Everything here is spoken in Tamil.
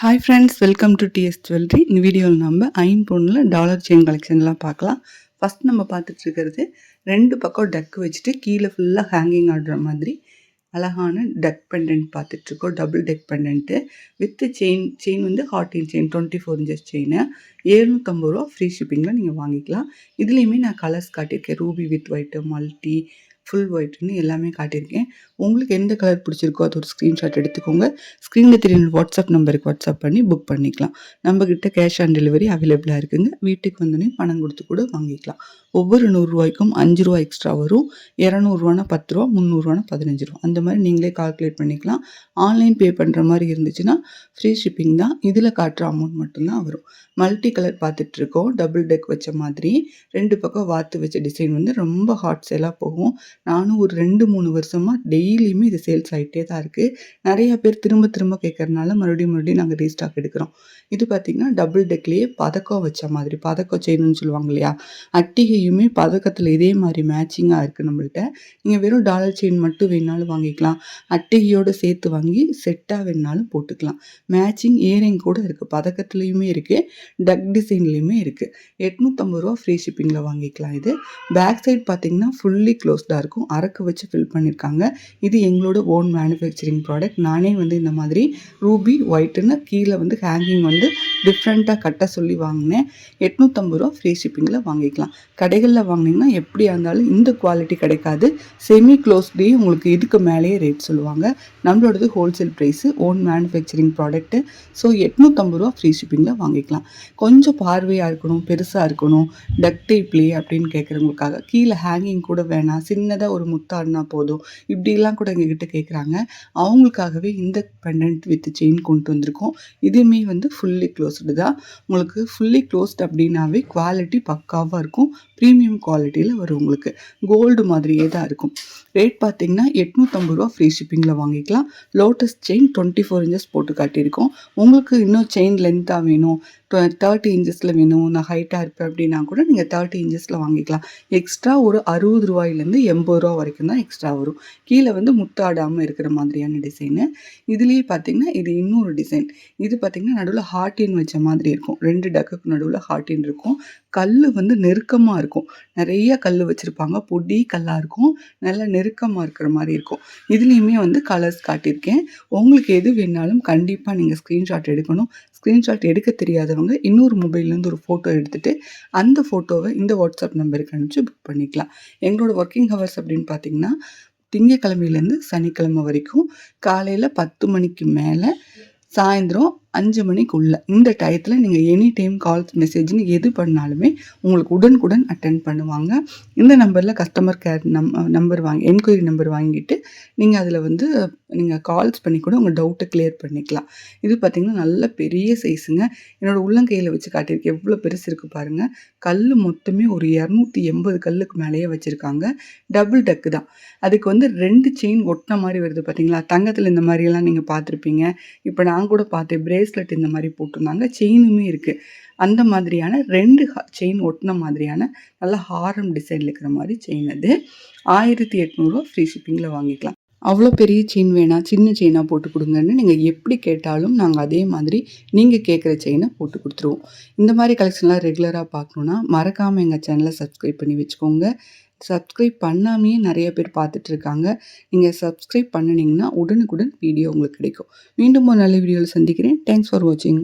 Hi friends welcome to DS jewellery இந்த வீடியோவில் நம்ம ஐம்பொன்னில் டாலர் செயின் கலெக்ஷன்லாம் பார்க்கலாம். ஃபஸ்ட் நம்ம பார்த்துட்ருக்கிறது ரெண்டு பக்கம் டக் வச்சுட்டு கீழே ஃபுல்லாக ஹேங்கிங் ஆடுற மாதிரி அழகான டக் பெண்டன்ட் பார்த்துட்ருக்கோம் double deck pendant with chain chain வந்து heart chain twenty four inches chain ஏழ்நூற்றம்பது ரூபா ஃப்ரீ ஷிப்பிங்கில் நீங்கள் வாங்கிக்கலாம். இதுலேயுமே நான் கலர்ஸ் காட்டியிருக்கேன். Ruby with white multi full ஒயிட்னு எல்லாமே காட்டியிருக்கேன். உங்களுக்கு எந்த கலர் பிடிச்சிருக்கோ அது ஒரு ஸ்க்ரீன்ஷாட் எடுத்துக்கோங்க. ஸ்க்ரீனில் தெரியும் வாட்ஸ்அப் நம்பருக்கு வாட்ஸ்அப் பண்ணி புக் பண்ணிக்கலாம். நம்மக்கிட்ட கேஷ் ஆன் டெலிவரி அவைலபிளாக இருக்குங்க. வீட்டுக்கு வந்தோடனே பணம் கொடுத்து கூட வாங்கிக்கலாம். ஒவ்வொரு நூறுரூவாய்க்கும் அஞ்சு ரூபா எக்ஸ்ட்ரா வரும். இரநூறுவானா பத்து ரூபா முந்நூறுவானா பதினஞ்சு ரூபா. அந்த மாதிரி நீங்களே கால்குலேட் பண்ணிக்கலாம். ஆன்லைன் பே பண்ணுற மாதிரி இருந்துச்சுன்னா ஃப்ரீ ஷிப்பிங் தான். இதில் காட்டுற அமௌண்ட் மட்டும்தான் வரும். மல்டி கலர் பார்த்துட்ருக்கோம் டபுள் டெக் வச்ச மாதிரி. ரெண்டு பக்கம் வாத்து வச்ச டிசைன் வந்து ரொம்ப ஹாட் சேலாக போகும். நானும் ஒரு ரெண்டு மூணு வருஷமாக டெய்லியுமே இது சேல்ஸ் ஆகிட்டே தான் இருக்குது நிறையா பேர் திரும்ப திரும்ப கேட்கறனால மறுபடியும் மறுபடியும் நாங்கள் ரீஸ்டாக் எடுக்கிறோம். இது பார்த்திங்கன்னா டபுள் டெக்லேயே பதக்கம் வச்ச மாதிரி பதக்கம் செய்யணும்னு சொல்லுவாங்க இல்லையா? அட்டிகையுமே பதக்கத்தில் இதே மாதிரி மேட்சிங்காக இருக்குது நம்மள்ட்ட. நீங்கள் வெறும் டாலர் செயின் மட்டும் வேணாலும் வாங்கிக்கலாம். அட்டிகையோடு சேர்த்து வாங்கி செட்டாக வேணாலும் போட்டுக்கலாம். மேட்சிங் இயரிங் கூட இருக்குது பதக்கத்துலேயுமே இருக்குது டக் டிசைன்லேயுமே இருக்குது எட்நூற்றம்பது ரூபா ஃப்ரீ ஷிப்பிங்கில் வாங்கிக்கலாம் இது. பேக் சைட் பார்த்திங்கன்னா ஃபுல்லி க்ளோஸ்டாக இருக்கும் அரக்கு வச்சு ஃபில் பண்ணியிருக்காங்க இது எங்களோட ஓன் மேனுஃபேக்சரிங் ப்ராடக்ட் நானே வந்து இந்த மாதிரி ரூபி ஒயிட்டுன்னு கீழே வந்து ஹேங்கிங் வந்து டிஃப்ரெண்ட்டாக கட்ட சொல்லி வாங்கினேன். எட்நூற்றம்பது ரூபா ஃப்ரீ ஷிப்பிங்கில் வாங்கிக்கலாம். கடைகளில் வாங்கினீங்கன்னா எப்படியா இருந்தாலும் இந்த குவாலிட்டி கிடைக்காது. செமி க்ளோஸ்லேயே உங்களுக்கு இதுக்கு மேலேயே ரேட் சொல்லுவாங்க. நம்மளோடது wholesale price own manufacturing product so எட்நூற்றம்பது ரூபா ஃப்ரீ ஷிப்பிங்கில் வாங்கிக்கலாம். கொஞ்சம் பார்வையாக இருக்கணும் பெருசாக இருக்கணும் டக்டே டைப்லேயே அப்படின்னு கேட்குறவங்களுக்காக கீழே ஹேங்கிங் கூட வேணாம். சின்ன சின்னதாக ஒரு முத்தாடினா போதும். இப்படிலாம் கூட எங்ககிட்ட கேட்குறாங்க அவங்களுக்காகவே இந்த பெண்டன்ட் வித் செயின் கொண்டு வந்திருக்கோம். இதுவுமே வந்து ஃபுல்லி க்ளோஸ்டு தான். உங்களுக்கு ஃபுல்லி க்ளோஸ்ட் அப்படின்னாவே குவாலிட்டி பக்காவாக இருக்கும். ப்ரீமியம் குவாலிட்டியில் வரும் உங்களுக்கு. கோல்டு மாதிரியே தான் இருக்கும். ரேட் பார்த்தீங்கன்னா எட்நூற்றம்பது ரூபா ஃப்ரீ ஷிப்பிங்கில் வாங்கிக்கலாம். Lotus chain twenty four inches போட்டு காட்டியிருக்கோம். உங்களுக்கு இன்னும் செயின் லென்த்தாக வேணும். தேர்ட்டி இன்ச்சஸில் வேணும் நான் ஹைட்டாக இருப்பேன் அப்படின்னா கூட நீங்கள் தேர்ட்டி இன்ச்சஸில் வாங்கிக்கலாம். எக்ஸ்ட்ரா ஒரு அறுபது ரூபாயிலேருந்து எண்பது ரூபா வரைக்கும் தான் எக்ஸ்ட்ரா வரும். கீழே வந்து முத்தாடாமல் இருக்கிற மாதிரியான டிசைனு இதுலேயே பார்த்தீங்கன்னா இது இன்னொரு டிசைன் இது பார்த்திங்கன்னா நடுவில் ஹார்டின் வச்ச மாதிரி இருக்கும். ரெண்டு டக்குக்கு நடுவில் ஹார்டின் இருக்கும். கல் வந்து நெருக்கமாக இருக்கும். நிறைய கல் வச்சுருப்பாங்க. பொடி கல்லாக இருக்கும். நல்லா நெருக்கமாக இருக்கிற மாதிரி இருக்கும். இதுலேயுமே வந்து கலர்ஸ் காட்டியிருக்கேன். உங்களுக்கு எது வேணாலும் கண்டிப்பாக நீங்கள் ஸ்க்ரீன்ஷாட் எடுக்கணும். ஸ்க்ரீன்ஷாட் எடுக்க தெரியாதவங்க இன்னொரு மொபைல்லேருந்து ஒரு ஃபோட்டோ எடுத்துகிட்டு அந்த ஃபோட்டோவை இந்த வாட்ஸ்அப் நம்பருக்கு அனுப்பிச்சு புக் பண்ணிக்கலாம். எங்களோட ஒர்க்கிங் ஹவர்ஸ் அப்படின்னு பார்த்தீங்கன்னா திங்கக்கிழமையிலேருந்து சனிக்கிழமை வரைக்கும் காலையில் பத்து மணிக்கு மேலே சாயந்தரம் அஞ்சு மணிக்குள்ளே. இந்த டயத்தில் நீங்கள் எனி டைம் கால்ஸ் மெசேஜ்னு எது பண்ணாலுமே உங்களுக்கு உடனுக்குடன் அட்டன் பண்ணுவாங்க. இந்த நம்பரில் கஸ்டமர் கேர் நம் நம்பர் வாங்கி என்கொயரி நம்பர் வாங்கிட்டு நீங்கள் அதில் வந்து நீங்கள் கால்ஸ் பண்ணி கூட உங்கள் டவுட்டை கிளியர் பண்ணிக்கலாம். இது பார்த்திங்கன்னா நல்ல பெரிய சைஸுங்க என்னோடய உள்ளங்கையில் வச்சு காட்டியிருக்கேன் எவ்வளோ பெருசு இருக்குது பாருங்கள் கல் மொத்தமே ஒரு இரநூத்தி எண்பது கல்லுக்கு மேலேயே வச்சுருக்காங்க. டபுள் டக்கு தான். அதுக்கு வந்து ரெண்டு செயின் ஒட்டின மாதிரி வருது பார்த்தீங்களா தங்கத்தில் இந்த மாதிரியெல்லாம் நீங்கள் பார்த்துருப்பீங்க. இப்போ நான் கூட பார்த்தேன் பிரேஸ்லெட் இந்த மாதிரி போட்டிருந்தாங்க. செயினுமே இருக்குது அந்த மாதிரியான ரெண்டு செயின் ஒட்டின மாதிரியான நல்ல ஹாரம் டிசைனில் இருக்கிற மாதிரி செயின் அது. ஆயிரத்தி எட்நூறுவா ஃப்ரீ ஷிப்பிங்கில் வாங்கிக்கலாம். அவ்வளோ பெரிய செயின் வேணாம் சின்ன செயினாக போட்டு கொடுங்கன்னு நீங்கள் எப்படி கேட்டாலும் நாங்கள் அதே மாதிரி நீங்கள் கேட்குற செயினை போட்டு கொடுத்துருவோம். இந்த மாதிரி கலெக்ஷன்லாம் ரெகுலராக பார்க்கணுன்னா மறக்காமல் எங்கள் சேனலை சப்ஸ்கிரைப் பண்ணி வச்சுக்கோங்க. சப்ஸ்கிரைப் பண்ணாமையே நிறைய பேர் பார்த்துட்டு இருக்காங்க நீங்கள் சப்ஸ்கிரைப் பண்ணினீங்கன்னா உடனுக்குடன் வீடியோ உங்களுக்கு கிடைக்கும். மீண்டும் ஒரு நல்ல வீடியோவில் சந்திக்கிறேன். தேங்க்ஸ் ஃபார் வாட்சிங்